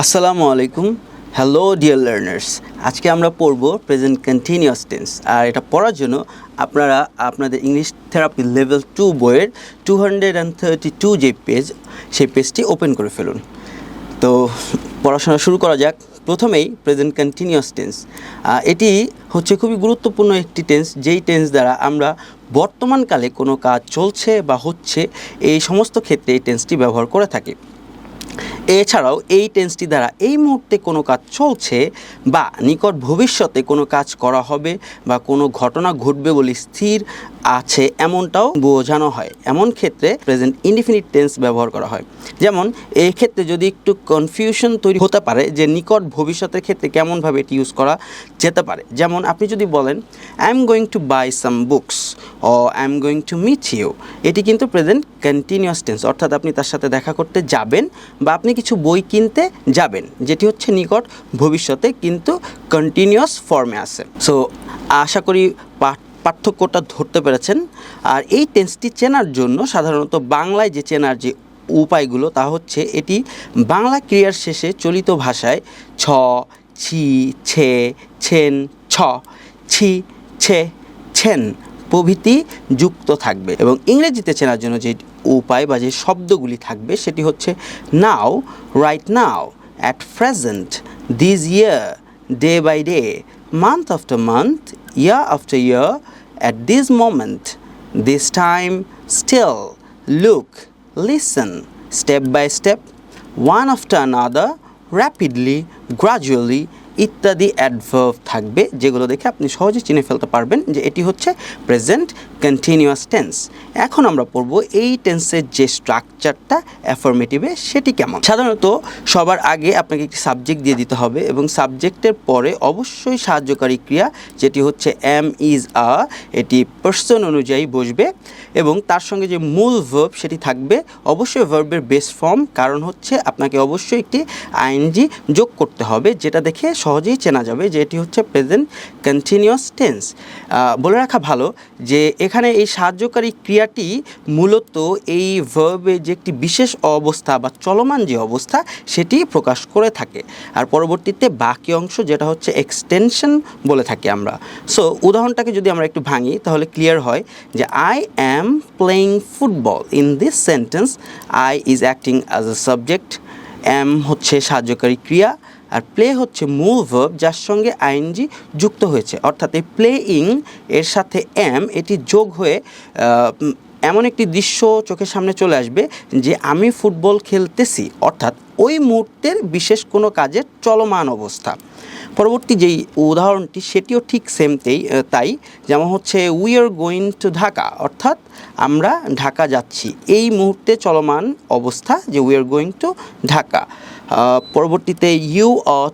আসসালামু আলাইকুম। Hello dear learners আজকে আমরা পড়ব প্রেজেন্ট কন্টিনিউয়াস টেন্স আর এটা পড়ার জন্য আপনারা আপনাদের ইংলিশ থেরাপি লেভেল টু বইয়ের two hundred and thirty two যে পেজ সেই পেজটি ওপেন করে ফেলুন। তো পড়াশোনা শুরু করা যাক। প্রথমেই প্রেজেন্ট কন্টিনিউয়াস টেন্স এটি হচ্ছে খুবই গুরুত্বপূর্ণ একটি টেন্স যেই টেন্স দ্বারা আমরা বর্তমানকালে কোনো কাজ চলছে বা হচ্ছে এই সমস্ত ক্ষেত্রে এই টেন্সটি ব্যবহার করে থাকি। এছাড়াও এই টেন্সটি দ্বারা এই মুহূর্তে কোনো কাজ চলছে বা নিকট ভবিষ্যতে কোনো কাজ করা হবে বা কোনো ঘটনা ঘটবে বলে স্থির আছে এমনটাও বোঝানো হয়। এমন ক্ষেত্রে প্রেজেন্ট ইনডিফিনিট টেন্স ব্যবহার করা হয়। যেমন, এই ক্ষেত্রে যদি একটু কনফিউশন তৈরি হতে পারে যে নিকট ভবিষ্যতের ক্ষেত্রে কেমনভাবে এটি ইউজ করা যেতে পারে। যেমন, আপনি যদি বলেন I am going to buy some books O I am going to meet you এটি কিন্তু প্রেজেন্ট কন্টিনিউয়াস টেন্স অর্থাৎ আপনি তার সাথে দেখা করতে যাবেন বা আপনি কিছু বই কিনতে যাবেন, যেটি হচ্ছে নিকট ভবিষ্যতে কিন্তু কন্টিনিউয়াস ফর্মে আছে। সো আশা করি পাঠ, পার্থক্যটা ধরতে পেরেছেন। আর এই টেন্সটি চেনার জন্য সাধারণত বাংলায় যে চেনার যে উপায়গুলো, তা হচ্ছে এটি বাংলা ক্রিয়ার শেষে চলিত ভাষায় ছ, ছি, ছে, ছেন, ছ, ছি, ছে, ছেন। প্রভৃতি যুক্ত থাকবে। এবং ইংরেজিতে চেনার জন্য যে উপায় বা যে শব্দগুলি থাকবে, সেটি হচ্ছে now, right now, at present, this year, day by day, month after month, year after year, at this moment, this time, still, look, listen, step by step, one after another, rapidly, gradually ইত্যাদি adverb থাকবে, যেগুলো দেখে আপনি সহজে চিনে ফেলতে পারবেন যে এটি হচ্ছে প্রেজেন্ট কন্টিনিউয়াস টেন্স এখন আমরা পড়ব এই টেন্সের যে স্ট্রাকচারটা অ্যাফরমেটিভে সেটি কেমন? সাধারণত সবার আগে আপনাকে একটি সাবজেক্ট দিয়ে দিতে হবে এবং সাবজেক্টের পরে অবশ্যই সাহায্যকারী ক্রিয়া, যেটি হচ্ছে এম ইজ আ এটি পার্সন অনুযায়ী বসবে এবং তার সঙ্গে যে মূল ভার্ব সেটি থাকবে, অবশ্যই ভার্বের বেস ফর্ম কারণ হচ্ছে আপনাকে অবশ্যই একটি আইএনজি যোগ করতে হবে, যেটা দেখে সহজেই চেনা যাবে যে এটি হচ্ছে প্রেজেন্ট কন্টিনিউয়াস টেন্স বলে রাখা ভালো যে এখানে এই সাহায্যকারী ক্রিয়াটি মূলত এই ভার্বে যে একটি বিশেষ অবস্থা বা চলমান যে অবস্থা সেটি প্রকাশ করে থাকে। আর পরবর্তীতে বাকি অংশ যেটা হচ্ছে এক্সটেনশন বলে থাকি আমরা। সো উদাহরণটাকে যদি আমরা একটু ভাঙি তাহলে ক্লিয়ার হয় যে I am playing football in this sentence I is acting as a subject am হচ্ছে সাহায্যকারী ক্রিয়া। আর প্লে হচ্ছে মূল ভার্ব যার সঙ্গে আইএনজি যুক্ত হয়েছে। অর্থাৎ এই প্লেইং এর সাথে এম এটি যোগ হয়ে এমন একটি দৃশ্য চোখের সামনে চলে আসবে যে আমি ফুটবল খেলতেছি। অর্থাৎ ওই মুহূর্তের বিশেষ কোনো কাজের চলমান অবস্থা। পরবর্তী যেই উদাহরণটি, সেটিও ঠিক সেমতেই তাই যেমন হচ্ছে we are going to Dhaka অর্থাৎ আমরা ঢাকা যাচ্ছি। এই মুহূর্তে চলমান অবস্থা যে we are going to Dhaka পরবর্তীতে ইউ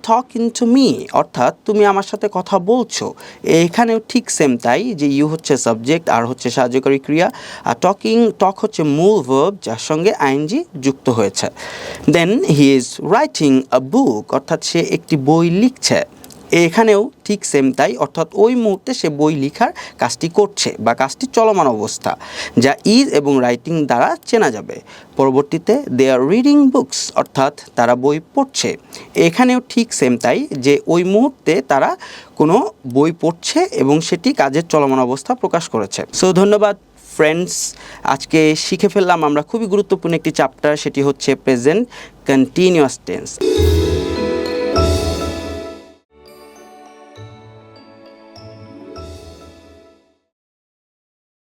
টকিং টু মি অর্থাৎ তুমি আমার সাথে কথা বলছো। এখানেও ঠিক সেম তাই যে ইউ হচ্ছে সাবজেক্ট আর হচ্ছে সাহায্যকারী ক্রিয়া। আর টকিং টক হচ্ছে মূল ভার্ব যার সঙ্গে আইনজি যুক্ত হয়েছে। দেন হি ইজ রাইটিং আ বুক অর্থাৎ সে একটি বই লিখছে। এখানেও ঠিক সেম তাই, অর্থাৎ ওই মুহূর্তে সে বই লিখার কাজটি করছে বা কাজটি চলমান অবস্থা, যা ইজ এবং রাইটিং দ্বারা চেনা যাবে। পরবর্তীতে দে আর রিডিং বুকস অর্থাৎ তারা বই পড়ছে। এখানেও ঠিক সেম তাই, যে ওই মুহূর্তে তারা কোনো বই পড়ছে এবং সেটি কাজের চলমান অবস্থা প্রকাশ করেছে। সো ধন্যবাদ ফ্রেন্ডস আজকে শিখে ফেললাম আমরা খুবই গুরুত্বপূর্ণ একটি চ্যাপ্টার সেটি হচ্ছে প্রেজেন্ট কন্টিনিউয়াস টেন্স